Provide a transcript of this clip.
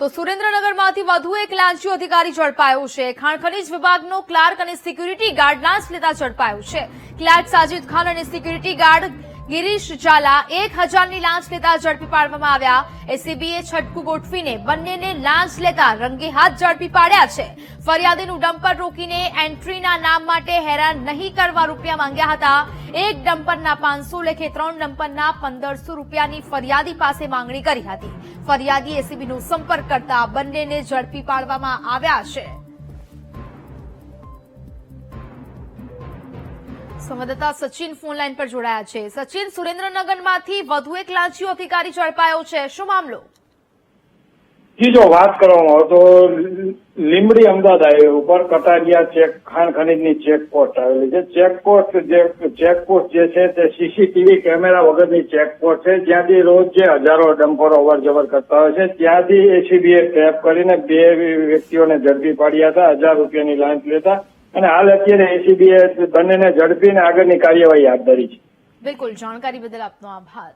તો સુરેન્દ્રનગરમાંથી વધુ એક લાંચી અધિકારી ઝડપાયો છે. ખાણ ખનીજ વિભાગનો ક્લાર્ક અને સિક્યુરિટી ગાર્ડ લાંચ લેતા ઝડપાયો છે. ક્લાર્ક સાજિદ ખાન અને સિક્યુરિટી ગાર્ડ ગિરીશ ઝાલા એક હજારની લાંચ લેતા ઝડપી પાડવામાં આવ્યા. એસીબીએ છટકું ગોઠવીને બંનેને લાંચ લેતા રંગે હાથ ઝડપી પાડ્યા છે. ફરિયાદીનું ડમ્પર રોકીને એન્ટ્રીના નામ માટે હેરાન નહીં કરવા રૂપિયા માંગ્યા હતા. એક ડમ્પરના પાંચસો લેખે ત્રણ ડમ્પરના પંદરસો રૂપિયાની ફરિયાદી પાસે માંગણી કરી હતી. ફરિયાદી એસીબીનો સંપર્ક કરતા બંનેને ઝડપી પાડવામાં આવ્યા છે. સંવાદદાતા સચિન ફોનલાઈન પર જોડાયા છે. સચિન, સુરેન્દ્રનગરમાંથી વધુ એક લાંચીઓ અધિકારી ઝડપાયો છે. શું મામલો? જી, જો વાત કરવામાં આવે તો લીમડી અમદાવાદ હાઈવે ઉપર કટારિયા ચેક ખાણ ખનીજની ચેકપોસ્ટ આવેલી છે. ચેકપોસ્ટ જે ચેકપોસ્ટ જે છે તે સીસીટીવી કેમેરા વગરની ચેકપોસ્ટ છે. જ્યાંથી રોજ જે હજારો ડમ્પરો અવર જવર કરતા હોય છે. ત્યાંથી એસીબીએ ટેપ કરીને બે વ્યક્તિઓને ઝડપી પાડ્યા હતા. હજાર રૂપિયાની લાંચ લેતા અને હાલ અત્યારે એસીબીએ બંનેને ઝડપીને આગળની કાર્યવાહી હાથ ધરી છે. બિલકુલ, જાણકારી બદલ આપનો આભાર.